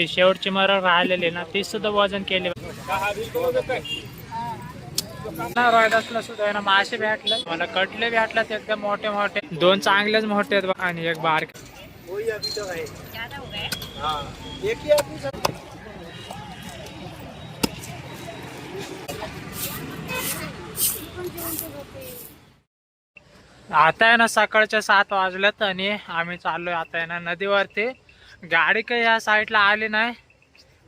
ते शेवटची मरळ राहिलेली ना ती सुद्धा वजन केले. सुद्धा आहे ना मासे भेटले. मला कटले भेटले एकदम मोठे मोठे. दोन चांगलेच मोठे आहेत आणि एक बारके. आता आहे ना सकाळच्या सात वाजल्यात आणि आम्ही चाललोय आता आहे ना नदीवरती. गाडी काही या साईडला आली नाही.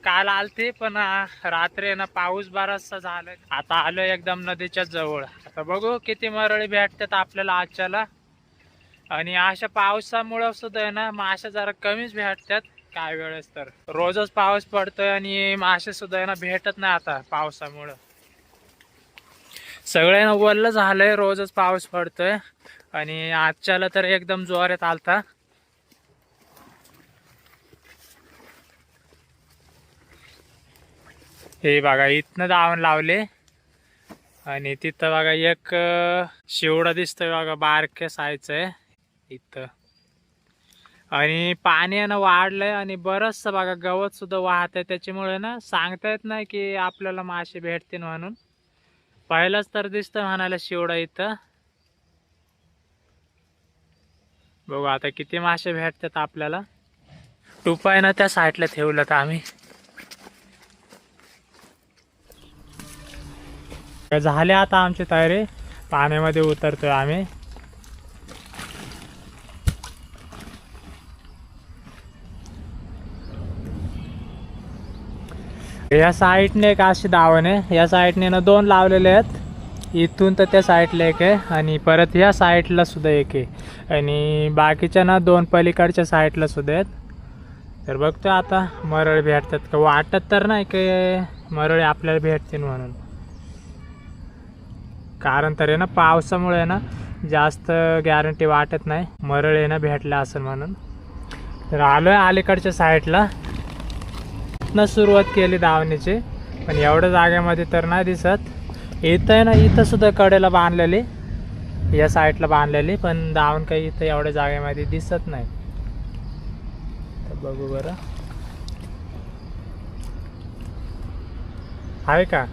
काल आलती पण रात्री आहे ना पाऊस बराचसा झालाय. आता आलो एकदम नदीच्या जवळ. आता बघू किती मरळी भेटतात आपल्याला आजच्याला. आणि अशा पावसामुळं सुद्धा आहे ना मासे जरा कमीच भेटतात काय वेळेस तर. रोजच पाऊस पडतोय आणि मासे सुद्धा आहे ना भेटत नाही आता पावसामुळं. सगळे ना वल्ल झालंय रोजच पाऊस पडतोय. आणि आजच्याला तर एकदम जोरात आलता. हे बघा इथनं दावण लावले. आणि तिथं बघा एक अं, शिवडा दिसतोय बघा बारक्या सायचं आहे. इथं. आणि पाणी आहे ना वाढलंय आणि बरंचसं बघा गवत सुद्धा वाहत आहे. त्याच्यामुळे ना सांगता येत नाही की आपल्याला मासे भेटतील म्हणून. पहिलंच तर दिसतं म्हणाला शिवडा इथं. बघू आता किती मासे भेटतात आपल्याला. टुपाय ना त्या साईडला ठेवलं तर आम्ही. झाले आता आमची तयारी. पाण्यामध्ये उतरतोय आम्ही. या साईडने एक अशी दावण आहे. या साईडने ना दोन लावलेले आहेत. इथून तर त्या साईडला एक आहे आणि परत या साईडला सुद्धा एक आहे. आणि बाकीच्या ना दोन पलीकडच्या साईडला सुद्धा आहेत. तर बघतो आता मरळ भेटतात का? वाटत तर नाही की मरळी आपल्याला भेटतील म्हणून. कारण तर आहे ना पावसामुळे आहे ना जास्त गॅरंटी वाटत नाही. मरळ आहे ना भेटलं असेल म्हणून. तर आलो आहे अलीकडच्या साईडला न सुरुवात केली धावण्याची. पण एवढ्या जागेमध्ये तर नाही दिसत. इथं आहे ना इथं सुद्धा कडेला बांधलेली. या साईडला बांधलेली पण धावण काही इथं एवढ्या जागेमध्ये दिसत नाही. तर बघू बरं. आहे का?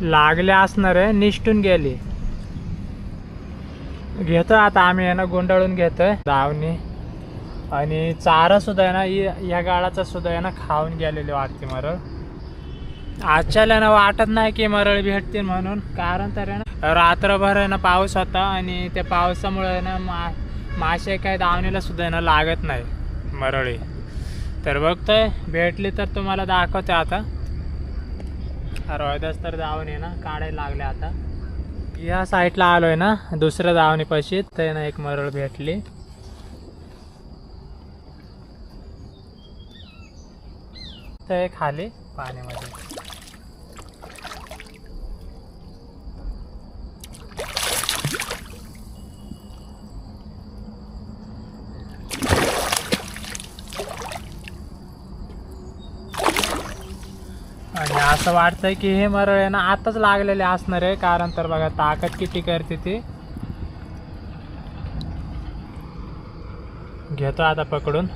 लागले असणार आहे निष्ठून गेली. घेतोय आता आम्ही आहे ना गुंडाळून घेतोय. दावणी आणि चारा सुद्धा आहे ना या गाळाचा सुद्धा आहे ना खाऊन गेलेली वाटते मरळ. आजच्याला ना वाटत नाही की मरळ भेटतील म्हणून. कारण तर आहे ना रात्रभर आहे ना पाऊस होता आणि त्या पावसामुळे आहे ना मा मासे काय दावणीला सुद्धा आहे ना लागत नाही मरळी. तर बघतोय भेटली तर तुम्हाला दाखवते आता. रोहिदास तर दावणी आहे ना काढायला लागले आता. या साईडला आलोय ना दुसऱ्या दावणीपाशी ते ना एक मरळ भेटली. ते खाली पाण्यामध्ये आणि असं वाटतंय की हे मरळ आहे ना आताच लागलेले असणार आहे कारण तर बघा ताकद किती करते ती. घेतो आता पकडून.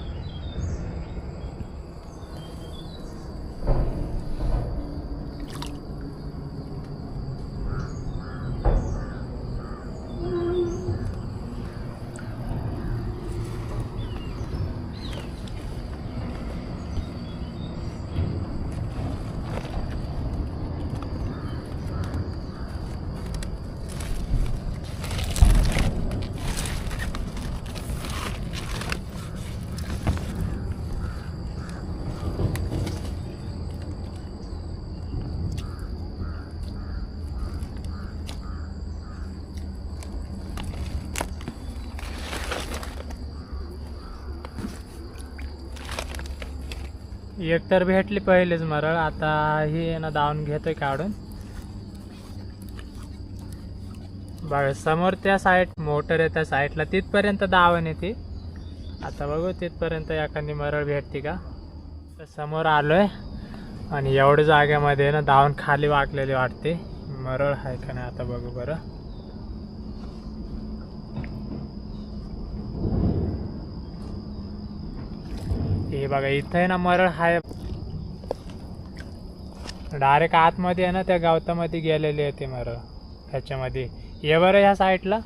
एक तर भेटली पहिलेच मरळ आता ही आहे ना दावून घेतोय काढून. बघा समोर त्या साईड मोटर आहे त्या साईडला तिथपर्यंत दावण येते आता बघू तिथपर्यंत एखादी मरळ भेटते का? तर समोर आलोय. आणि एवढ्या जागेमध्ये ना दावण खाली वाकलेली वाटते. मरळ आहे का नाही आता बघू बरं. हे बघा इथं आहे ना मरळ हाय. डायरेक्ट आतमध्ये आहे ना त्या गवतामध्ये गेलेले आहे ते मरळ. ह्याच्यामध्ये ये बरं ह्या साईडला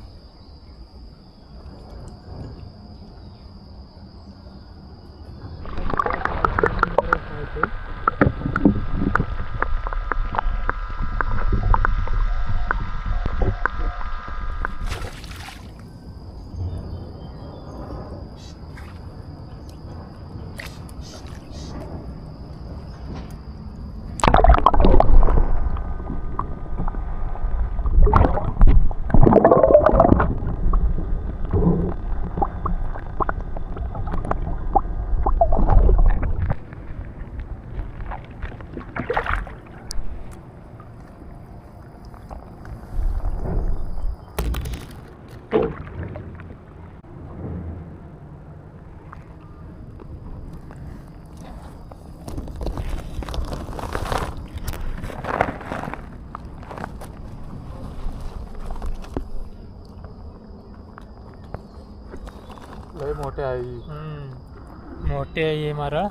लय मोठे आहे हम्म. मोठी आहे ही असे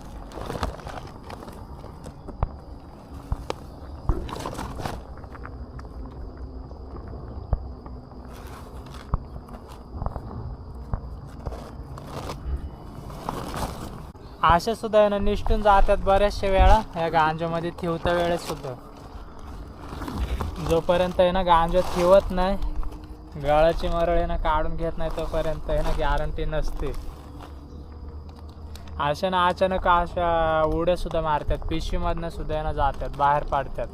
अशा सुद्धा आहे ना निष्ठून जातात बऱ्याचशा वेळा. या गांजामध्ये ठेवता वेळेस सुद्धा. जोपर्यंत आहे ना गांजा ठेवत नाही गळाची मरळ आहे ना काढून घेत नाही तोपर्यंत आहे ना गॅरंटी नसते. अशा ना अचानक अशा उड्या सुद्धा मारतात पिशवीमधनं सुद्धा ना जातात बाहेर पाडतात.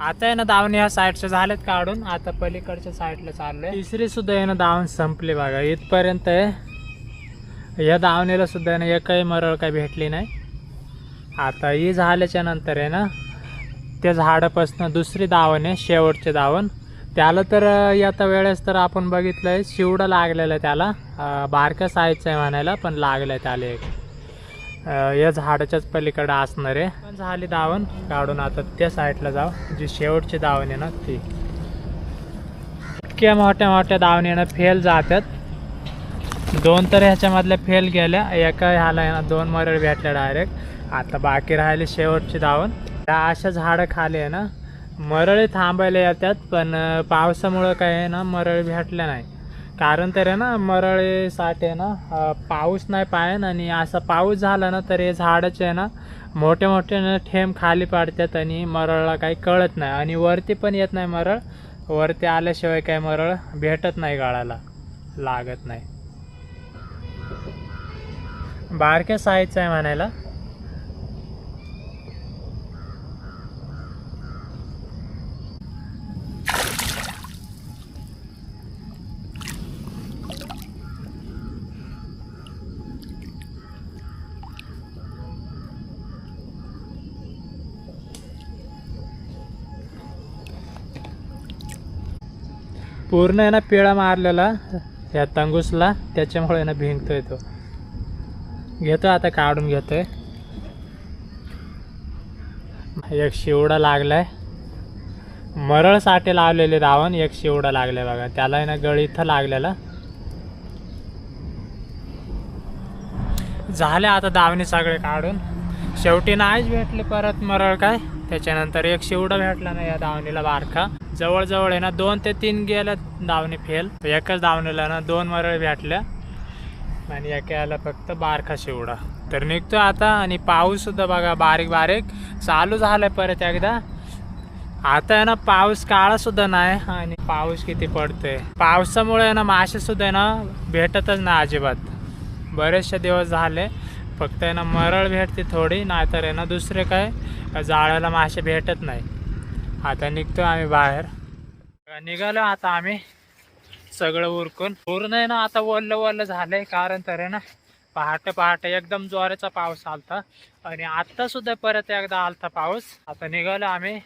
आता आहे ना दावण ह्या साईडचे झालेत काढून आता पलीकडच्या साईडला चाललंय. तिसरी सुद्धा आहे ना दावण संपली बघा इथपर्यंत आहे. या दावणीला सुद्धा ना एकही मरळ काही भेटली नाही. आता ही झाल्याच्यानंतर आहे ना त्या झाडापासनं दुसरी दावण आहे शेवटचे दावण. त्याला तर अं, येता वेळेस तर आपण बघितलंय शिवडं लागलेलं आहे त्याला. बारकं बारक्या आहे म्हणायला पण लागलाय त्याला एक. या झाडाच्याच पलीकडं असणार आहे. पण झाली दावण काढून आता त्या साईडला जाऊ. जी शेवटची दावण आहे ना ती. इतक्या मोठ्या मोठ्या दावणीनं फेल जातात. दोन तर ह्याच्यामधल्या फेल गेल्या एका ह्याला आहे ना दोन मरळ भेटल्या डायरेक्ट आता बाकी राहिले शेवटची धावून. त्या अशा झाडं खाली आहे ना मरळे थांबायला येतात पण पावसामुळं काय आहे ना मरळ भेटल्या नाही. कारण तर आहे ना मरळेसाठी आहे ना पाऊस नाही पायन आणि असा पाऊस झाला ना तर हे झाडाचे आहे ना मोठे मोठे ना ठेंब खाली पाडतात आणि मरळला काही कळत नाही. आणि वरती पण येत नाही मरळ. वरती आल्याशिवाय काय मरळ भेटत नाही गाळाला. लागत नाही. बारक्या साईजचा आहे म्हणायला. पूर्ण आहे ना पिळा मारलेला या तंगूसला त्याच्यामुळे आहे ना भिंकतोय तो. घेतो आता काढून घेतोय. एक शिवडा लागलाय. मरळ साठे लावलेले रावण एक शिवडा लागलाय बघा. त्याला आहे ना गळ इथं लागलेला. झाले आता दावणी सगळे काढून. शेवटी नाहीच भेटले परत मरळ काय. त्याच्यानंतर एक शिवडा भेटला ना या धावणीला बारखा जवळजवळ आहे ना दोन ते तीन गेल्या दावणी फेल. एकाच धावणीला ना दोन मरळ भेटल्या. आणि एकाला फक्त बारखा शिवडा. तर निघतो आता आणि पाऊससुद्धा बघा बारीक बारीक. चालू झालाय परत एकदा. आता आहे ना पाऊस काळासुद्धा नाही आणि पाऊस किती पडतोय. पावसामुळे आहे ना मासेसुद्धा आहे ना भेटतच नाही अजिबात. बरेचसे दिवस झाले. फक्त आहे ना मरळ भेटते थोडी नाहीतर आहे ना दुसरे काय जाळ्याला मासे भेटत नाही. आता निघतो आम्ही बाहेर. निघालो आता आम्ही सगळं उरकून. पूर्ण आहे ना आता वल्ल वल्ल झालंय कारण तर आहे ना पहाटे पहाटे एकदम जोराचा पाऊस आलता. आणि आत्ता सुद्धा परत एकदा आलता पाऊस. आता निघालो आम्ही.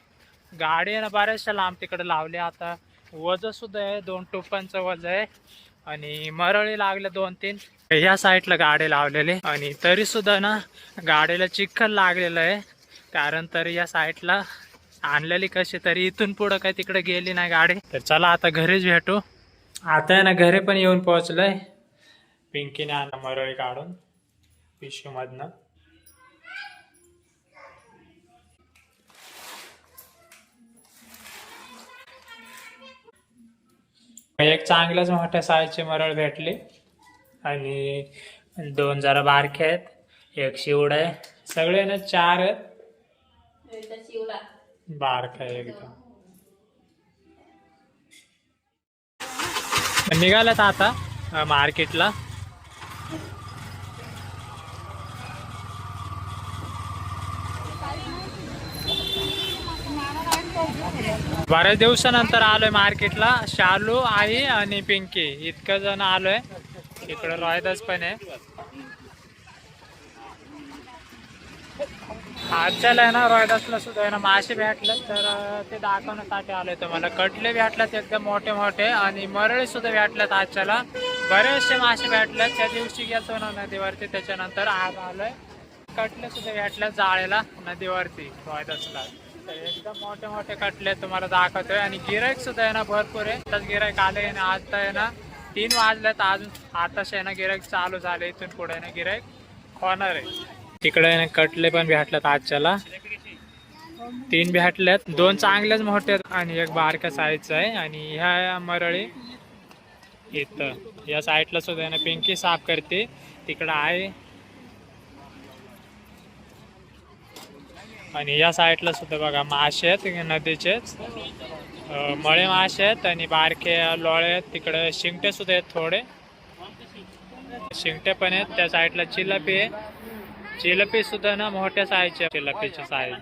गाडी आहे ना बऱ्याचशा लांब तिकडे लावली. आता वज सुद्धा आहे दोन टोपांचं वज आहे. आणि मरळी लागले दोन तीन. ह्या साईडला गाडी लावलेली आणि तरी सुद्धा ना गाडीला चिखल लागलेलं आहे. कारण तरी या साईडला आणलेली कशी तरी इथून पुढं काय तिकडे गेली नाही गाडी. तर चला आता घरीच भेटू. आता आहे ना घरी पण येऊन पोहोचलोय. पिंकीने आणला मरळी काढून पिशवीमधनं. एक चांगल्याच मोठ्या साईजची मरळ भेटली. आणि दोन जरा बारखे आहेत. एक शिवड आहे. सगळे ना चार आहेत. बारक आहे एकदम. निघाल्यात आता मार्केटला. बऱ्याच दिवसानंतर आलोय मार्केटला. शालू आई आणि पिंकी. इतकं जण आलोय. इकडं रॉयदास पण आहे. आजच्याला आहे ना रॉयदासला सुद्धा आहे ना मासे भेटले तर ते दाखवण्यासाठी आलोय तुम्हाला. कटले भेटलेत एकदम मोठे मोठे आणि मरळे सुद्धा भेटलेत आजच्याला. बरेचसे मासे भेटलेत. त्या दिवशी गेलतो ना नदीवरती त्याच्यानंतर आज आलोय. कटले सुद्धा भेटले जाळेला नदीवरती रॉयदासला. एकदम मोठे मोठे कटले तुम्हाला दाखवतोय. आणि गिरायक सुद्धा आहे ना भरपूर आहे. आताच गिरायक आले आणि तर आहे ना तीन वाजलेत अजून. आताच आहे ना गिरायक चालू झाले. इथून पुढे ना गिरायक होणार आहे. तिकडे ना कटले पण भेटल्यात आजच्याला. तीन भेटल्यात. दोन चांगलेच मोठे आहेत आणि एक बारक्या साईजचा आहे. आणि ह्या मरळी इथं. या साईडला सुद्धा आहे ना पिंकी साफ करते. तिकडं आहे. आणि या साईडला सुद्धा बघा मासे आहेत नदीचेच. मळे मासे आहेत आणि बारके लोळे आहेत. तिकडे शिंगटे सुद्धा आहेत थोडे. शिंगटे पण आहेत. त्या साईडला चिलपी आहे. चिलपी सुद्धा ना मोठ्या साईजचे चिलपीच्या साईज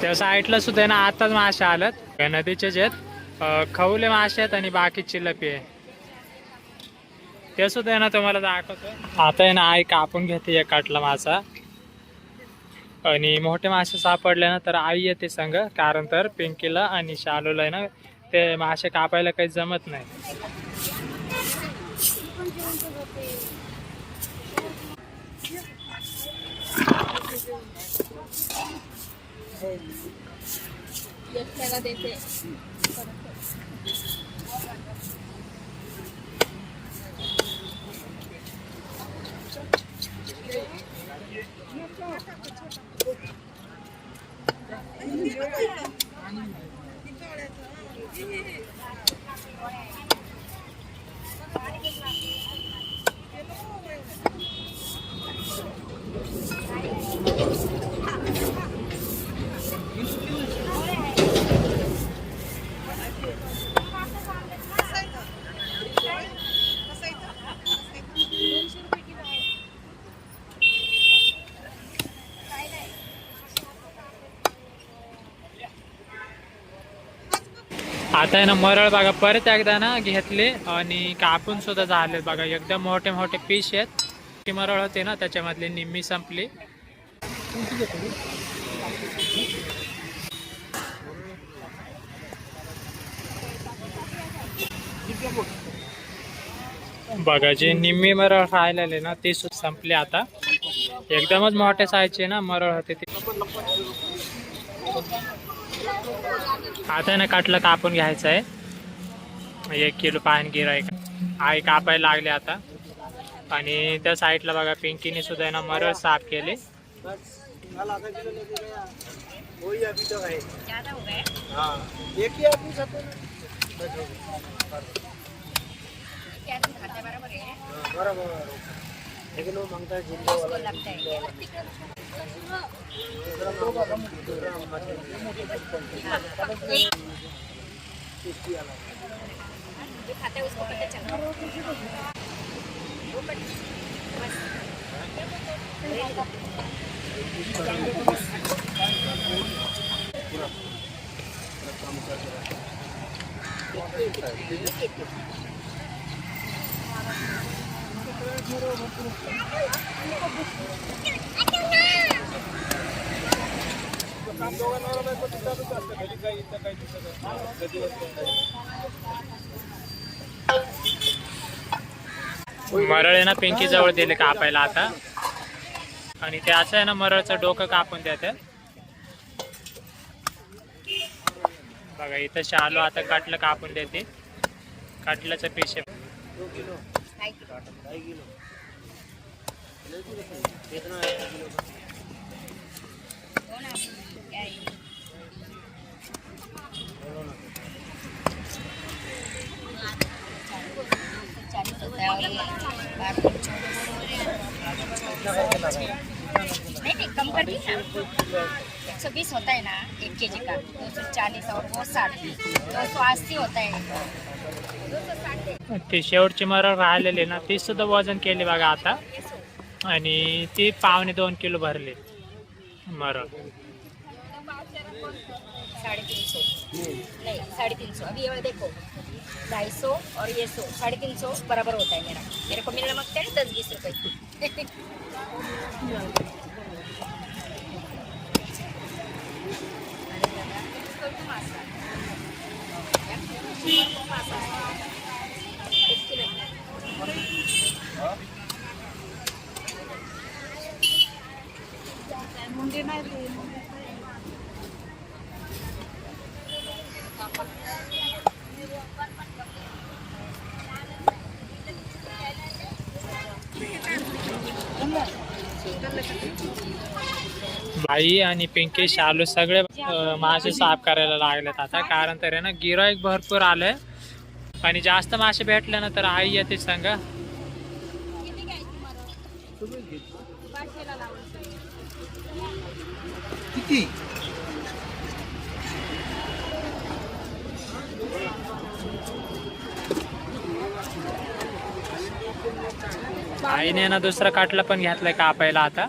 त्या साईडला सुद्धा ना आताच मासे आलेत नदीचेच आहेत खवले मासे आहेत आणि बाकी चिलपी आहे. ते सुद्धा ना तुम्हाला दाखवतो. आता आहे ना आई कापून घेते एक काटला मासा. आणि मोठे मासे सापडले ना तर आई येते संग कारण तर पिंकीला आणि शालूला आहे ना ते मासे कापायला काही जमत नाही. देते. आता आहे ना मरळ बघा परत एकदा ना घेतले आणि कापून सुद्धा झाले बघा. एकदम मोठे मोठे पीस आहेत. ती मरळ होते ना त्याच्यामधली निम्मी संपली. बघा जे निम्मी मरळ राहिलेले ना ती सुद्धा संपली आता. एकदमच मोठे सायचे ना मरळ होते ते. आता आहे ना काटलं कापून घ्यायचं आहे. एक किलो पान आहे. आई कापायला लागले आता. आणि त्या साईडला बघा पिंकीने सुद्धा आहे ना मरळ साफ केले. बरोबर है इसको लगता है क्या? जो खाता है उसको पता चल वो पता- बस। मरळ आहे ना पिंकी जवळ दिले कापायला आता. आणि ते असं आहे ना मरळचं डोकं कापून देते बघा इथं शालू आता कटलं कापून देते. कटल्याचं पीस किलो? नहीं नहीं कम कर दी ना एक सौ बीस होता है ना एक के जी का। दो सौ चालीस और वो साठ। दो सौ अस्सी होता है। ती ना ती सुद्धा वज़न केली बघा आता. आणि ती पावणे दोन किलो भरली. मरळ साढ़े तीन सौ नहीं साढ़े तीन सौ अभी ये देखो ढाई सौ और ये सौ साढ़े तीन सौ बराबर होता है मेरा मेरे को मिलने लगता है दस बीस रुपए बाई आणि पिंकी शालू सगळे मासे साफ करायला लागलेत आता. कारण तर आहे ना गिराईक भरपूर आलंय. आणि जास्त मासे भेटले ना तर आई येते सांग. आईने ना दुसरा काटला पण घेतलाय कापायला आता.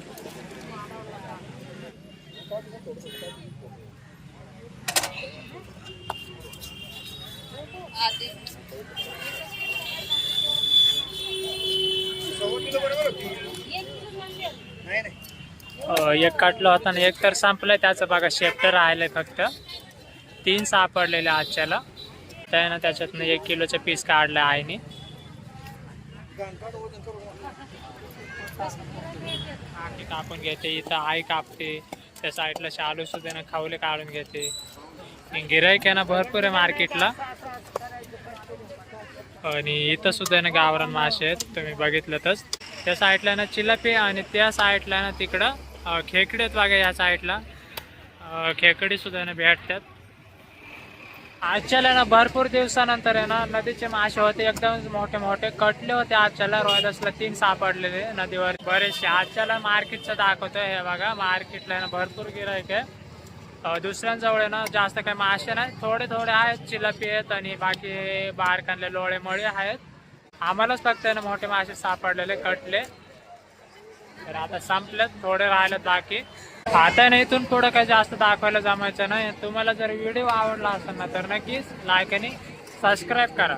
एक काटलं होता ना एक तर संपलंय त्याचं बघा शेफ्टर राहिलंय फक्त. तीन सापडलेले आजच्याला त्यानं त्याच्यातनं एक किलोचं पीस काढलं आईने. आखी कापून घेते इथं आई कापते त्या साईडला शालू सुद्धा ना खावले काढून घेते. गिरायक आहे ना भरपूर आहे मार्केटला. आणि इथं सुद्धा ना गावरान मासे आहेत तुम्ही बघितलंतच त्या साईडला ना चिलापी आणि त्या साईडला ना तिकडं खेकडे आहेत बघा या साईडला खेकडीसुद्धा खेकडी सुद्धा ना भेटतात. आजच्याला ना भरपूर दिवसानंतर आहे ना नदीचे मासे होते एकदम मोठे मोठे कटले होते. आजच्याला रोहिदासला तीन सापडलेले नदीवर. बरेचसे आजच्याला मार्केटचं दाखवतोय हे बघा. मार्केटला आहे ना भरपूर गिरायक आहे. दुसऱ्यांजवळ आहे ना जास्त काही मासे नाही. थोडे थोडे आहेत चिलपी आहेत आणि बाकी बारकांले लोळे मळे आहेत. आम्हालाच फक्त ना मोठे मासे सापडलेले कटले. तर आता संपलेत थोडे राहिलेत बाकी. आता ना इथून पुढं काही जास्त दाखवायला जमायचं नाही. तुम्हाला जर व्हिडिओ आवडला असेल ना तर नक्कीच लाईक आणि सबस्क्राईब करा.